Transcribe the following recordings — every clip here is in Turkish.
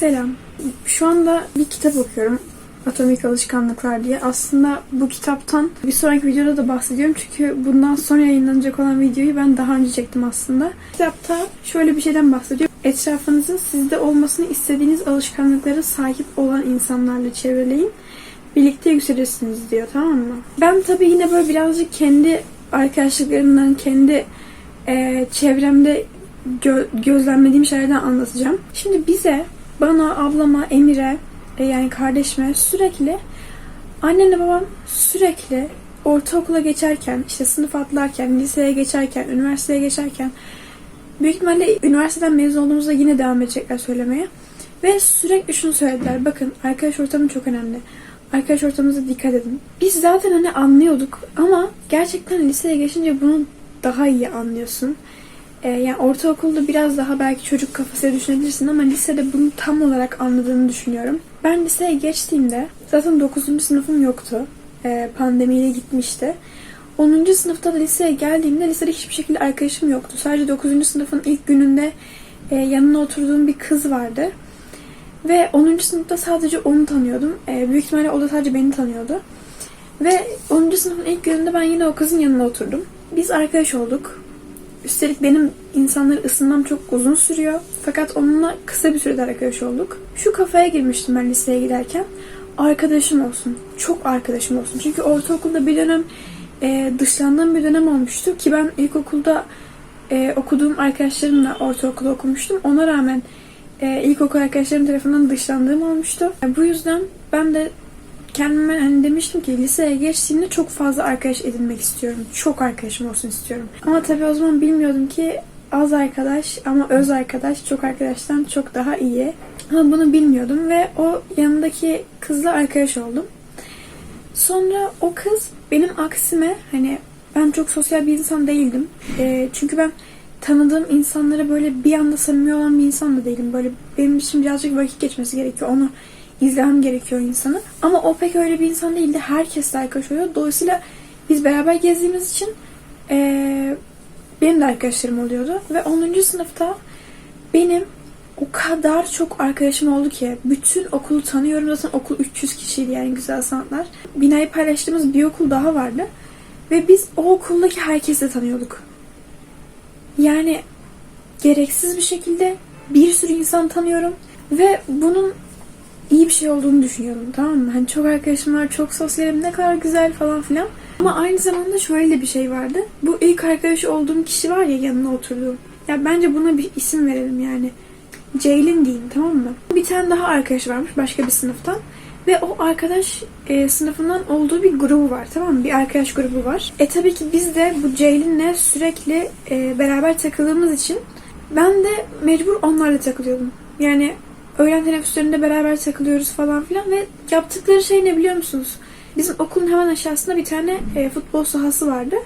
Selam. Şu anda bir kitap okuyorum. Atomik Alışkanlıklar diye. Aslında bu kitaptan bir sonraki videoda da bahsediyorum. Çünkü bundan sonra yayınlanacak olan videoyu ben daha önce çektim aslında. Kitapta şöyle bir şeyden bahsediyor. Etrafınızın sizde olmasını istediğiniz alışkanlıklara sahip olan insanlarla çevreleyin. Birlikte yükselirsiniz diyor tamam mı? Ben tabii yine böyle birazcık kendi arkadaşlıklarımdan, kendi e, çevremde gö- gözlemlediğim şeylerden anlatacağım. Şimdi bize, bana, ablama, Emir'e, e, yani kardeşime sürekli annemle babam sürekli ortaokula geçerken, işte sınıf atlarken, liseye geçerken, üniversiteye geçerken büyük ihtimalle üniversiteden mezun olduğumuzda yine devam edecekler söylemeye. Ve sürekli şunu söylediler. Bakın arkadaş ortamı çok önemli. Arkadaş ortamınıza dikkat edin. Biz zaten hani anlıyorduk ama gerçekten liseye geçince bunu daha iyi anlıyorsun. Ee, yani ortaokulda biraz daha belki çocuk kafasıyla düşünebilirsin ama lisede bunu tam olarak anladığını düşünüyorum. Ben liseye geçtiğimde zaten 9. sınıfım yoktu. Ee, pandemiyle gitmişti. 10. sınıfta da liseye geldiğimde lisede hiçbir şekilde arkadaşım yoktu. Sadece 9. sınıfın ilk gününde e, yanına oturduğum bir kız vardı. Ve 10. sınıfta sadece onu tanıyordum. Ee, büyük ihtimalle o da sadece beni tanıyordu. Ve 10. sınıfın ilk gününde ben yine o kızın yanına oturdum. Biz arkadaş olduk. Üstelik benim insanları ısınmam çok uzun sürüyor. Fakat onunla kısa bir sürede arkadaş olduk. Şu kafaya girmiştim ben liseye giderken. Arkadaşım olsun. Çok arkadaşım olsun. Çünkü ortaokulda bir dönem e, dışlandığım bir dönem olmuştu. Ki ben ilkokulda e, okuduğum arkadaşlarımla ortaokulda okumuştum. Ona rağmen e, ilkokul arkadaşlarım tarafından dışlandığım olmuştu. E, bu yüzden ben de kendime hani demiştim ki liseye geçtiğimde çok fazla arkadaş edinmek istiyorum. Çok arkadaşım olsun istiyorum. Ama tabii o zaman bilmiyordum ki az arkadaş ama öz arkadaş çok arkadaştan çok daha iyi. Ama bunu bilmiyordum ve o yanındaki kızla arkadaş oldum. Sonra o kız benim aksime hani ben çok sosyal bir insan değildim. E, çünkü ben tanıdığım insanlara böyle bir anda samimi olan bir insan da değilim. Böyle benim için birazcık vakit geçmesi gerekiyor. Onu izlemem gerekiyor insanı. Ama o pek öyle bir insan değildi. Herkesle arkadaş oluyor. Dolayısıyla biz beraber gezdiğimiz için eee, benim de arkadaşlarım oluyordu. Ve 10. sınıfta benim o kadar çok arkadaşım oldu ki bütün okulu tanıyorum. Zaten okul 300 kişiydi yani güzel sanatlar. Binayı paylaştığımız bir okul daha vardı. Ve biz o okuldaki herkesi tanıyorduk. Yani gereksiz bir şekilde bir sürü insan tanıyorum. Ve bunun iyi bir şey olduğunu düşünüyorum tamam mı? Hani çok arkadaşım var, çok sosyalim ne kadar güzel falan filan. Ama aynı zamanda şöyle de bir şey vardı. Bu ilk arkadaş olduğum kişi var ya yanına oturduğum. Ya bence buna bir isim verelim yani. Ceylin diyeyim tamam mı? Bir tane daha arkadaş varmış başka bir sınıftan. Ve o arkadaş e, sınıfından olduğu bir grubu var tamam mı? Bir arkadaş grubu var. E tabii ki biz de bu Ceylin'le sürekli e, beraber takıldığımız için ben de mecbur onlarla takılıyordum. Yani öğlen teneffüslerinde beraber takılıyoruz falan filan ve yaptıkları şey ne biliyor musunuz? Bizim okulun hemen aşağısında bir tane e, futbol sahası vardı.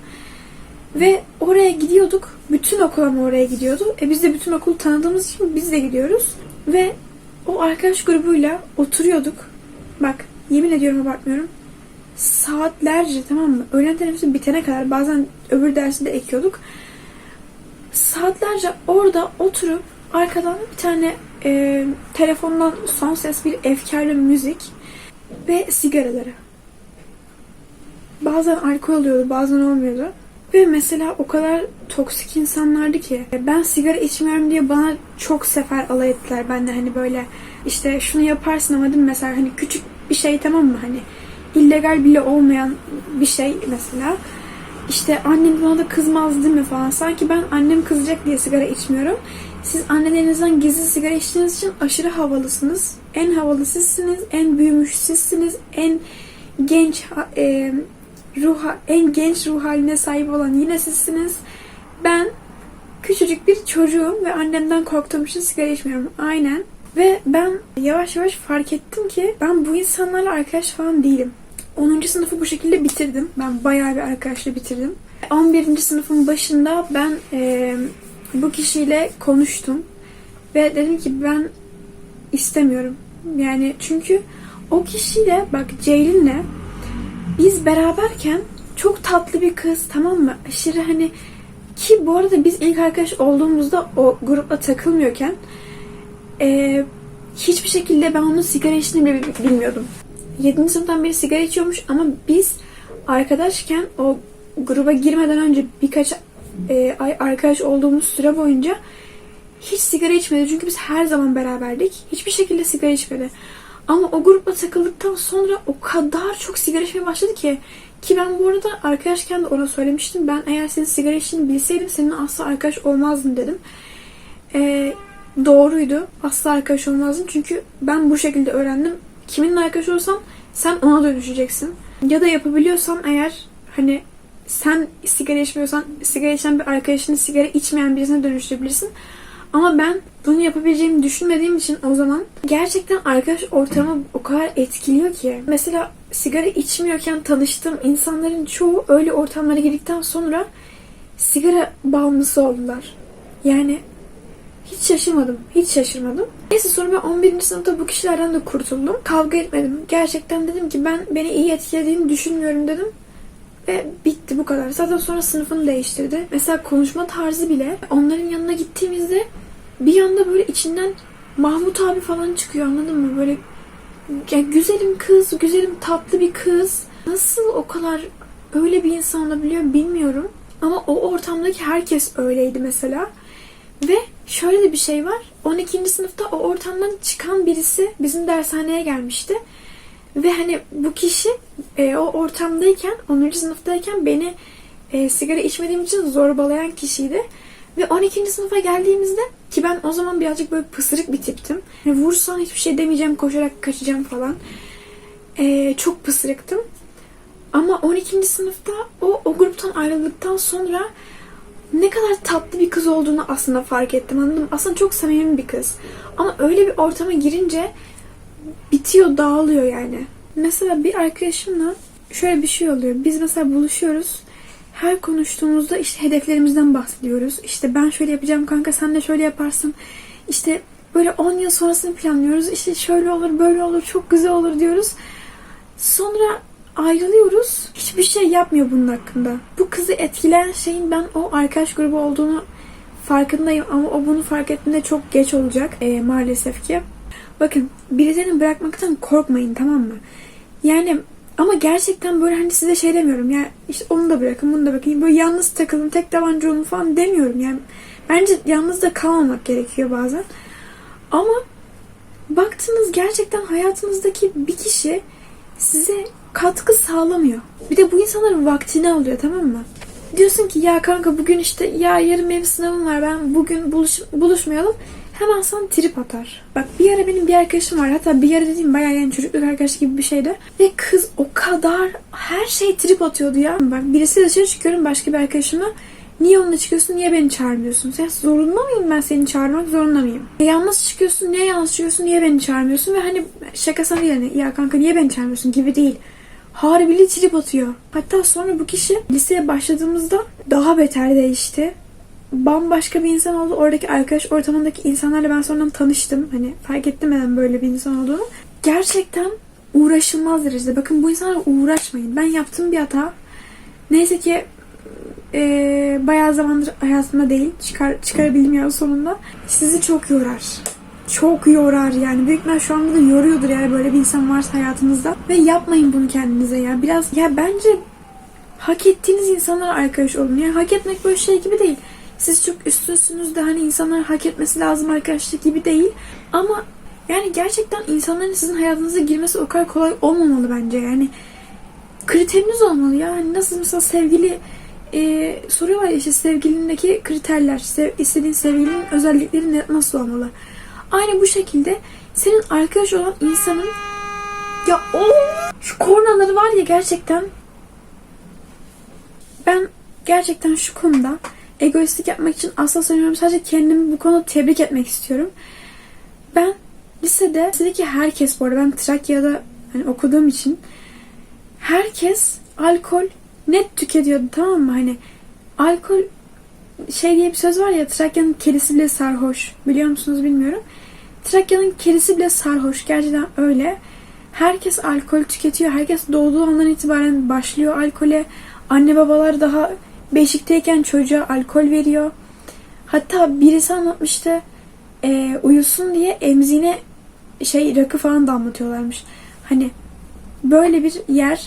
Ve oraya gidiyorduk. Bütün okul ama oraya gidiyordu. E biz de bütün okulu tanıdığımız için biz de gidiyoruz. Ve o arkadaş grubuyla oturuyorduk. Bak yemin ediyorum abartmıyorum. Saatlerce tamam mı? Öğlen teneffüsü bitene kadar bazen öbür dersi de ekiyorduk. Saatlerce orada oturup arkadan bir tane e, telefondan son ses bir efkarlı müzik ve sigaraları. Bazen alkol oluyordu, bazen olmuyordu. Ve mesela o kadar toksik insanlardı ki ben sigara içmiyorum diye bana çok sefer alay ettiler. Ben de hani böyle işte şunu yaparsın ama değil mi mesela hani küçük bir şey tamam mı hani illegal bile olmayan bir şey mesela. İşte annem bana da kızmaz değil mi falan. Sanki ben annem kızacak diye sigara içmiyorum. Siz annelerinizden gizli sigara içtiğiniz için aşırı havalısınız. En havalı sizsiniz, en büyümüş sizsiniz, en genç e, ruh en genç ruh haline sahip olan yine sizsiniz. Ben küçücük bir çocuğum ve annemden korktuğum için sigara içmiyorum. Aynen. Ve ben yavaş yavaş fark ettim ki ben bu insanlarla arkadaş falan değilim. 10. sınıfı bu şekilde bitirdim. Ben bayağı bir arkadaşla bitirdim. 11. sınıfın başında ben e, bu kişiyle konuştum. Ve dedim ki ben istemiyorum. Yani çünkü o kişiyle bak Ceylin'le biz beraberken çok tatlı bir kız tamam mı? Aşırı hani ki bu arada biz ilk arkadaş olduğumuzda o grupla takılmıyorken e, hiçbir şekilde ben onun sigara içtiğini bile bil- bilmiyordum. 7. sınıftan beri sigara içiyormuş ama biz arkadaşken o gruba girmeden önce birkaç e, ay arkadaş olduğumuz süre boyunca hiç sigara içmedi. Çünkü biz her zaman beraberdik. Hiçbir şekilde sigara içmedi. Ama o grupla takıldıktan sonra o kadar çok sigara içmeye başladı ki ki ben bu arada arkadaşken de ona söylemiştim. Ben eğer senin sigara içtiğini bilseydim seninle asla arkadaş olmazdım dedim. Ee, doğruydu. Asla arkadaş olmazdım. Çünkü ben bu şekilde öğrendim. Kiminle arkadaş olsam sen ona dönüşeceksin. Ya da yapabiliyorsan eğer hani sen sigara içmiyorsan sigara içen bir arkadaşını sigara içmeyen birisine dönüştürebilirsin. Ama ben bunu yapabileceğimi düşünmediğim için o zaman gerçekten arkadaş ortamı o kadar etkiliyor ki. Mesela sigara içmiyorken tanıştığım insanların çoğu öyle ortamlara girdikten sonra sigara bağımlısı oldular. Yani hiç şaşırmadım. Hiç şaşırmadım. Neyse sonra ben 11. sınıfta bu kişilerden de kurtuldum. Kavga etmedim. Gerçekten dedim ki ben beni iyi etkilediğini düşünmüyorum dedim. Ve bitti bu kadar. Zaten sonra sınıfını değiştirdi. Mesela konuşma tarzı bile onların yanına gittiğimizde bir anda böyle içinden Mahmut abi falan çıkıyor anladın mı? Böyle ya güzelim kız, güzelim tatlı bir kız. Nasıl o kadar öyle bir insan olabiliyor bilmiyorum. Ama o ortamdaki herkes öyleydi mesela. Ve şöyle de bir şey var. 12. sınıfta o ortamdan çıkan birisi bizim dershaneye gelmişti. Ve hani bu kişi e, o ortamdayken, 10. sınıftayken beni e, sigara içmediğim için zorbalayan kişiydi. Ve 12. sınıfa geldiğimizde ki ben o zaman birazcık böyle pısırık bir tiptim. Yani vursan hiçbir şey demeyeceğim, koşarak kaçacağım falan. E, çok pısırıktım. Ama 12. sınıfta o, o gruptan ayrıldıktan sonra ne kadar tatlı bir kız olduğunu aslında fark ettim anladın mı? Aslında çok samimi bir kız. Ama öyle bir ortama girince bitiyor, dağılıyor yani. Mesela bir arkadaşımla şöyle bir şey oluyor. Biz mesela buluşuyoruz. Her konuştuğumuzda işte hedeflerimizden bahsediyoruz. İşte ben şöyle yapacağım kanka sen de şöyle yaparsın. İşte böyle 10 yıl sonrasını planlıyoruz. İşte şöyle olur böyle olur çok güzel olur diyoruz. Sonra ayrılıyoruz. Hiçbir şey yapmıyor bunun hakkında. Bu kızı etkileyen şeyin ben o arkadaş grubu olduğunu farkındayım ama o bunu fark ettiğinde çok geç olacak Ee, maalesef ki. Bakın birilerini bırakmaktan korkmayın tamam mı? Yani ama gerçekten böyle hani size şey demiyorum ya işte onu da bırakın bunu da bırakın. Böyle yalnız takılın tek tabanca olun falan demiyorum yani. Bence yalnız da kalmamak gerekiyor bazen. Ama baktınız gerçekten hayatınızdaki bir kişi size katkı sağlamıyor. Bir de bu insanların vaktini alıyor tamam mı? Diyorsun ki ya kanka bugün işte ya yarın benim sınavım var ben bugün buluş, buluşmayalım. Hemen sana trip atar. Bak bir ara benim bir arkadaşım var. Hatta bir ara dediğim bayağı yani çocukluk arkadaşı gibi bir şeydi. Ve kız o kadar her şey trip atıyordu ya. Bak birisi dışarı çıkıyorum başka bir arkadaşımla. Niye onunla çıkıyorsun? Niye beni çağırmıyorsun? Sen zorunda mıyım ben seni çağırmak zorunda mıyım? E, yalnız çıkıyorsun. Niye yalnız çıkıyorsun? Niye beni çağırmıyorsun? Ve hani şaka sana hani ya kanka niye beni çağırmıyorsun gibi değil. Harbili trip atıyor. Hatta sonra bu kişi liseye başladığımızda daha beter değişti. Bambaşka bir insan oldu. Oradaki arkadaş ortamındaki insanlarla ben sonradan tanıştım. Hani fark ettim hemen böyle bir insan olduğunu. Gerçekten uğraşılmaz derecede. Bakın bu insanlarla uğraşmayın. Ben yaptığım bir hata. Neyse ki e, bayağı zamandır hayatımda değil. Çıkar, çıkarabildim ya sonunda. Sizi çok yorar. Çok yorar yani. Büyük ihtimal şu anda da yoruyordur yani böyle bir insan varsa hayatınızda. Ve yapmayın bunu kendinize ya. Biraz ya bence hak ettiğiniz insanlara arkadaş olun. Yani hak etmek böyle şey gibi değil. Siz çok üstünsünüz de hani insanlar hak etmesi lazım arkadaşlık gibi değil. Ama yani gerçekten insanların sizin hayatınıza girmesi o kadar kolay olmamalı bence. Yani kriteriniz olmalı ya. Hani nasıl mesela sevgili e, soruyorlar ya işte sevgilindeki kriterler, sev, istediğin sevgilinin özellikleri ne, nasıl olmalı? Aynı bu şekilde senin arkadaş olan insanın ya o şu kornaları var ya gerçekten ben gerçekten şu konuda egoistlik yapmak için asla söylemiyorum. Sadece kendimi bu konuda tebrik etmek istiyorum. Ben lisede, lisedeki herkes bu arada ben Trakya'da hani okuduğum için herkes alkol net tüketiyordu tamam mı? Hani alkol şey diye bir söz var ya Trakya'nın kedisi bile sarhoş. Biliyor musunuz bilmiyorum. Trakya'nın kedisi bile sarhoş. Gerçekten öyle. Herkes alkol tüketiyor. Herkes doğduğu andan itibaren başlıyor alkole. Anne babalar daha beşikteyken çocuğa alkol veriyor. Hatta birisi anlatmıştı e, uyusun diye emzine şey rakı falan damlatıyorlarmış. Hani böyle bir yer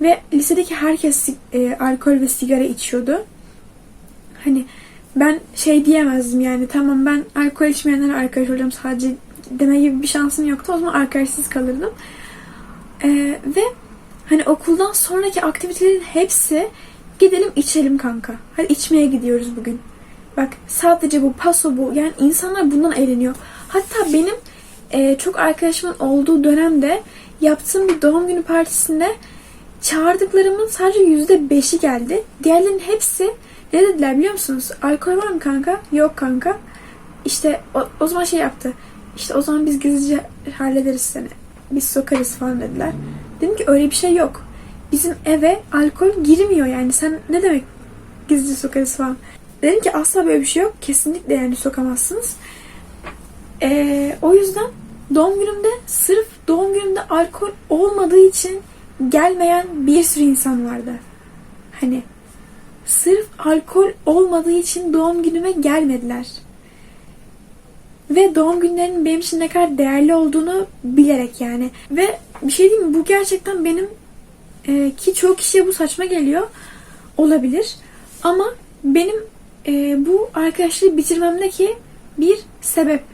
ve lisedeki herkes e, alkol ve sigara içiyordu. Hani ben şey diyemezdim yani tamam ben alkol içmeyenlerle arkadaş olacağım sadece deme gibi bir şansım yoktu. O zaman arkadaşsız kalırdım. Ee, ve hani okuldan sonraki aktivitelerin hepsi gidelim içelim kanka. Hadi içmeye gidiyoruz bugün. Bak sadece bu paso bu. Yani insanlar bundan eğleniyor. Hatta benim e, çok arkadaşımın olduğu dönemde yaptığım bir doğum günü partisinde çağırdıklarımın sadece yüzde beşi geldi. Diğerlerinin hepsi ne dediler biliyor musunuz? Alkol var mı kanka? Yok kanka. İşte o, o zaman şey yaptı. İşte o zaman biz gizlice hallederiz seni. Biz sokarız falan dediler. Dedim ki öyle bir şey yok. Bizim eve alkol girmiyor yani. Sen ne demek gizlice sokarız falan. Dedim ki asla böyle bir şey yok. Kesinlikle yani sokamazsınız. Ee, o yüzden doğum günümde sırf doğum günümde alkol olmadığı için gelmeyen bir sürü insan vardı. Hani sırf alkol olmadığı için doğum günüme gelmediler. Ve doğum günlerinin benim için ne kadar değerli olduğunu bilerek yani. Ve bir şey diyeyim mi? Bu gerçekten benim e, ki çoğu kişiye bu saçma geliyor. Olabilir. Ama benim e, bu arkadaşlığı bitirmemdeki bir sebep.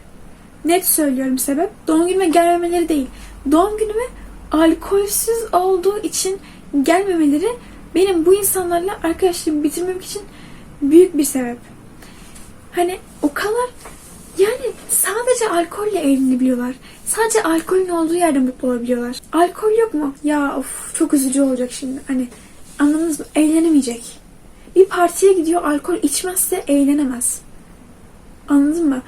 Net söylüyorum sebep. Doğum günüme gelmemeleri değil. Doğum günüme alkolsüz olduğu için gelmemeleri benim bu insanlarla arkadaşlığımı bitirmem için büyük bir sebep. Hani o kadar yani sadece alkolle eğlenebiliyorlar. Sadece alkolün olduğu yerde mutlu olabiliyorlar. Alkol yok mu? Ya of çok üzücü olacak şimdi. Hani anladınız mı? Eğlenemeyecek. Bir partiye gidiyor alkol içmezse eğlenemez. Anladın mı?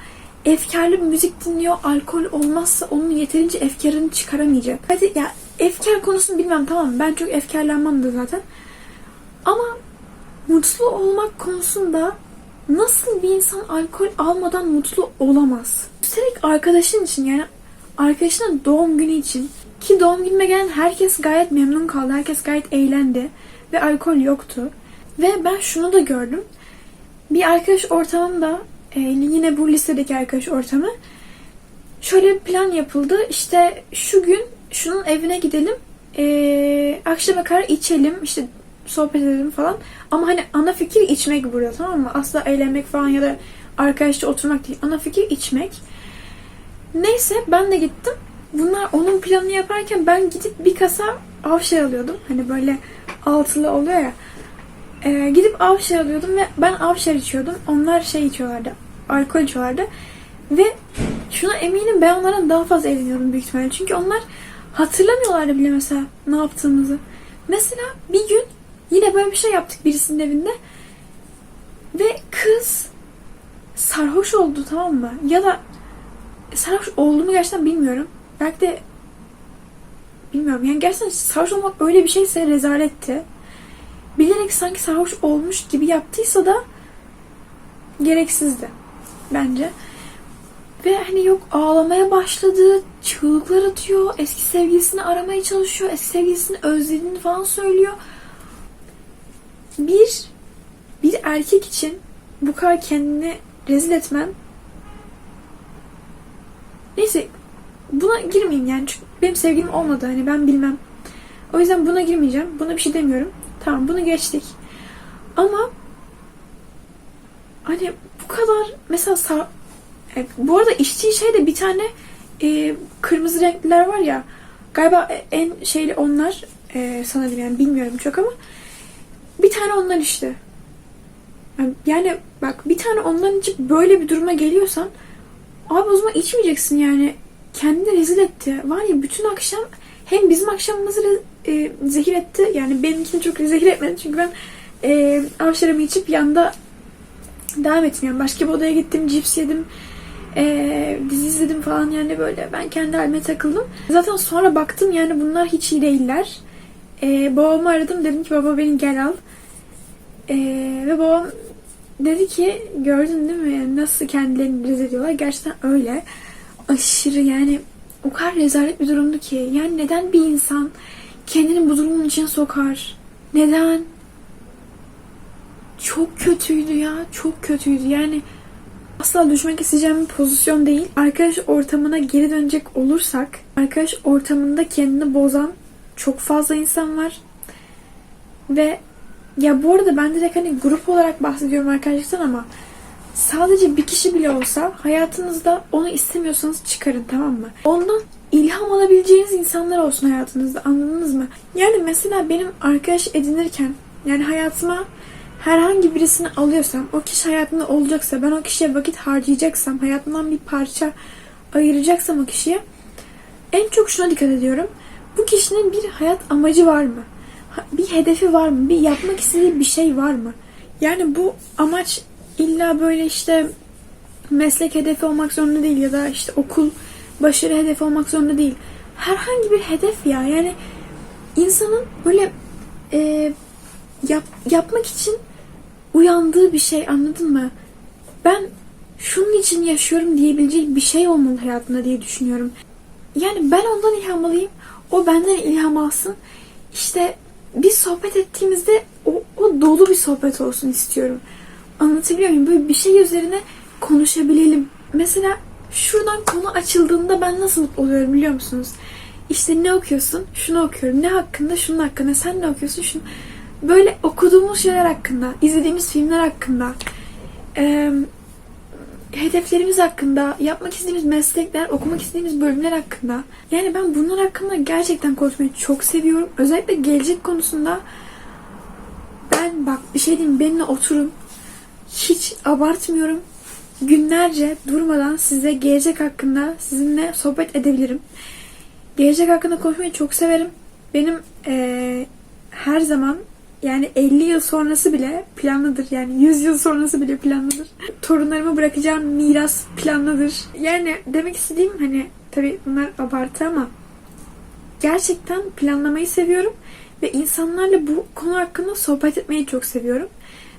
Efkarlı bir müzik dinliyor, alkol olmazsa onun yeterince efkarını çıkaramayacak. Hadi ya efkar konusunu bilmem tamam ben çok efkarlanmam da zaten. Ama mutlu olmak konusunda nasıl bir insan alkol almadan mutlu olamaz? Üstelik arkadaşın için yani arkadaşının doğum günü için ki doğum günüme gelen herkes gayet memnun kaldı. Herkes gayet eğlendi ve alkol yoktu. Ve ben şunu da gördüm. Bir arkadaş ortamımda e, yine bu lisedeki arkadaş ortamı şöyle bir plan yapıldı. İşte şu gün şunun evine gidelim. E, akşama kadar içelim. işte sohbet edelim falan. Ama hani ana fikir içmek burada tamam mı? Asla eğlenmek falan ya da arkadaşça oturmak değil. Ana fikir içmek. Neyse ben de gittim. Bunlar onun planını yaparken ben gidip bir kasa avşar alıyordum. Hani böyle altılı oluyor ya. Ee, gidip avşar alıyordum ve ben avşar içiyordum. Onlar şey içiyorlardı. Alkol içiyorlardı. Ve şuna eminim ben onlardan daha fazla eğleniyordum büyük ihtimalle. Çünkü onlar hatırlamıyorlardı bile mesela ne yaptığımızı. Mesela bir gün yine böyle bir şey yaptık birisinin evinde. Ve kız sarhoş oldu tamam mı? Ya da sarhoş oldu mu gerçekten bilmiyorum. Belki de bilmiyorum. Yani gerçekten sarhoş olmak öyle bir şeyse rezaletti. Bilerek sanki sarhoş olmuş gibi yaptıysa da gereksizdi bence. Ve hani yok ağlamaya başladı, çığlıklar atıyor, eski sevgilisini aramaya çalışıyor, eski sevgilisini özlediğini falan söylüyor. Bir, bir erkek için bu kadar kendini rezil etmen Neyse buna girmeyeyim yani çünkü benim sevgilim olmadı hani ben bilmem. O yüzden buna girmeyeceğim. Buna bir şey demiyorum. Tamam bunu geçtik. Ama hani bu kadar mesela sağ, e, bu arada içtiği şey de bir tane e, kırmızı renkliler var ya galiba en şeyli onlar e, sanırım yani bilmiyorum çok ama bir tane ondan işte. Yani, bak bir tane ondan içip böyle bir duruma geliyorsan Abi o zaman içmeyeceksin yani. Kendini rezil etti. Var ya bütün akşam hem bizim akşamımızı e, zehir etti. Yani benimkini çok zehir etmedi. Çünkü ben e, avşarımı içip yanda devam ettim. Yani başka bir odaya gittim. Cips yedim. E, dizi izledim falan yani böyle. Ben kendi halime takıldım. Zaten sonra baktım yani bunlar hiç iyi değiller. E, babamı aradım. Dedim ki baba beni gel al. E, ve babam dedi ki gördün değil mi nasıl kendilerini rezil ediyorlar. Gerçekten öyle. Aşırı yani o kadar rezalet bir durumdu ki. Yani neden bir insan kendini bu durumun içine sokar? Neden? Çok kötüydü ya. Çok kötüydü. Yani Asla düşmek isteyeceğim bir pozisyon değil. Arkadaş ortamına geri dönecek olursak, arkadaş ortamında kendini bozan çok fazla insan var. Ve ya bu arada ben direkt hani grup olarak bahsediyorum arkadaşlıktan ama sadece bir kişi bile olsa hayatınızda onu istemiyorsanız çıkarın tamam mı? Ondan ilham alabileceğiniz insanlar olsun hayatınızda anladınız mı? Yani mesela benim arkadaş edinirken yani hayatıma herhangi birisini alıyorsam, o kişi hayatımda olacaksa, ben o kişiye vakit harcayacaksam, hayatımdan bir parça ayıracaksam o kişiye en çok şuna dikkat ediyorum. Bu kişinin bir hayat amacı var mı? Bir hedefi var mı? Bir yapmak istediği bir şey var mı? Yani bu amaç illa böyle işte meslek hedefi olmak zorunda değil ya da işte okul başarı hedefi olmak zorunda değil. Herhangi bir hedef ya. Yani insanın böyle e, yap, yapmak için uyandığı bir şey anladın mı? Ben şunun için yaşıyorum diyebileceği bir şey olmalı hayatında diye düşünüyorum. Yani ben ondan ilham alayım, o benden ilham alsın. İşte bir sohbet ettiğimizde o, o dolu bir sohbet olsun istiyorum. Anlatabiliyor muyum? Böyle bir şey üzerine konuşabilelim. Mesela şuradan konu açıldığında ben nasıl mutlu oluyorum biliyor musunuz? İşte ne okuyorsun? Şunu okuyorum. Ne hakkında? Şunun hakkında. Sen ne okuyorsun? Şunu. Böyle okuduğumuz şeyler hakkında, izlediğimiz filmler hakkında, hedeflerimiz hakkında, yapmak istediğimiz meslekler, okumak istediğimiz bölümler hakkında. Yani ben bunlar hakkında gerçekten konuşmayı çok seviyorum. Özellikle gelecek konusunda ben bak bir şey diyeyim benimle oturun. Hiç abartmıyorum. Günlerce durmadan size gelecek hakkında sizinle sohbet edebilirim. Gelecek hakkında konuşmayı çok severim. Benim eee, her zaman yani 50 yıl sonrası bile planlıdır. Yani 100 yıl sonrası bile planlıdır. Torunlarıma bırakacağım miras planlıdır. Yani demek istediğim hani tabii bunlar abartı ama gerçekten planlamayı seviyorum ve insanlarla bu konu hakkında sohbet etmeyi çok seviyorum.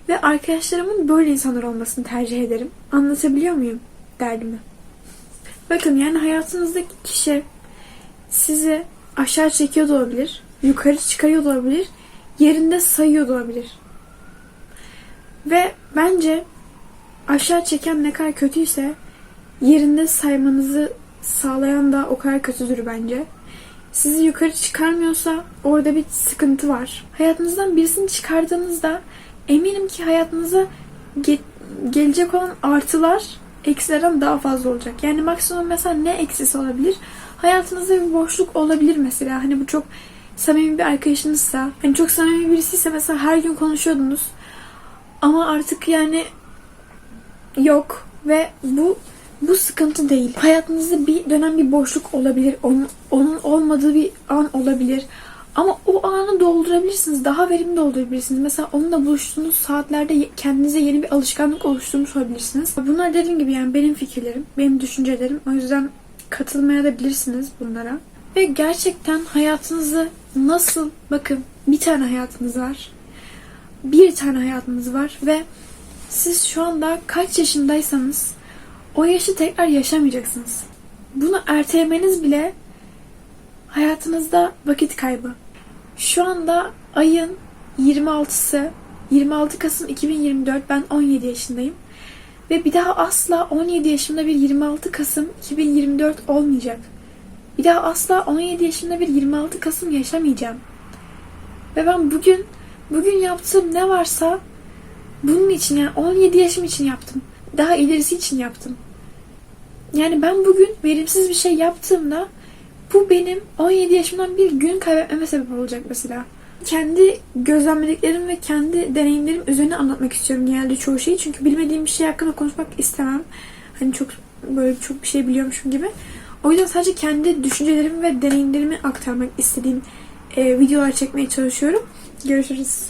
Ve arkadaşlarımın böyle insanlar olmasını tercih ederim. Anlatabiliyor muyum derdimi? Bakın yani hayatınızdaki kişi sizi aşağı çekiyor da olabilir, yukarı çıkarıyor da olabilir, yerinde sayıyor olabilir. Ve bence aşağı çeken ne kadar kötüyse yerinde saymanızı sağlayan da o kadar kötüdür bence. Sizi yukarı çıkarmıyorsa orada bir sıkıntı var. Hayatınızdan birisini çıkardığınızda eminim ki hayatınıza ge- gelecek olan artılar eksilerden daha fazla olacak. Yani maksimum mesela ne eksisi olabilir? Hayatınızda bir boşluk olabilir mesela. Hani bu çok samimi bir arkadaşınızsa, hani çok samimi birisiyse mesela her gün konuşuyordunuz. Ama artık yani yok ve bu bu sıkıntı değil. Hayatınızda bir dönem bir boşluk olabilir. Onun, onun olmadığı bir an olabilir. Ama o anı doldurabilirsiniz. Daha verimli doldurabilirsiniz. Mesela onunla buluştuğunuz saatlerde kendinize yeni bir alışkanlık oluşturmuş olabilirsiniz. Bunlar dediğim gibi yani benim fikirlerim, benim düşüncelerim. O yüzden katılmaya da bilirsiniz bunlara. Ve gerçekten hayatınızı nasıl, bakın bir tane hayatınız var. Bir tane hayatınız var ve siz şu anda kaç yaşındaysanız o yaşı tekrar yaşamayacaksınız. Bunu ertelemeniz bile hayatınızda vakit kaybı. Şu anda ayın 26'sı 26 Kasım 2024 ben 17 yaşındayım. Ve bir daha asla 17 yaşımda bir 26 Kasım 2024 olmayacak. Bir daha asla 17 yaşımda bir 26 Kasım yaşamayacağım. Ve ben bugün bugün yaptığım ne varsa bunun için yani 17 yaşım için yaptım. Daha ilerisi için yaptım. Yani ben bugün verimsiz bir şey yaptığımda bu benim 17 yaşımdan bir gün kaybetmeme sebep olacak mesela. Kendi gözlemlediklerim ve kendi deneyimlerim üzerine anlatmak istiyorum genelde çoğu şeyi. Çünkü bilmediğim bir şey hakkında konuşmak istemem. Hani çok böyle çok bir şey biliyormuşum gibi. O yüzden sadece kendi düşüncelerimi ve deneyimlerimi aktarmak istediğim e, videolar çekmeye çalışıyorum. Görüşürüz.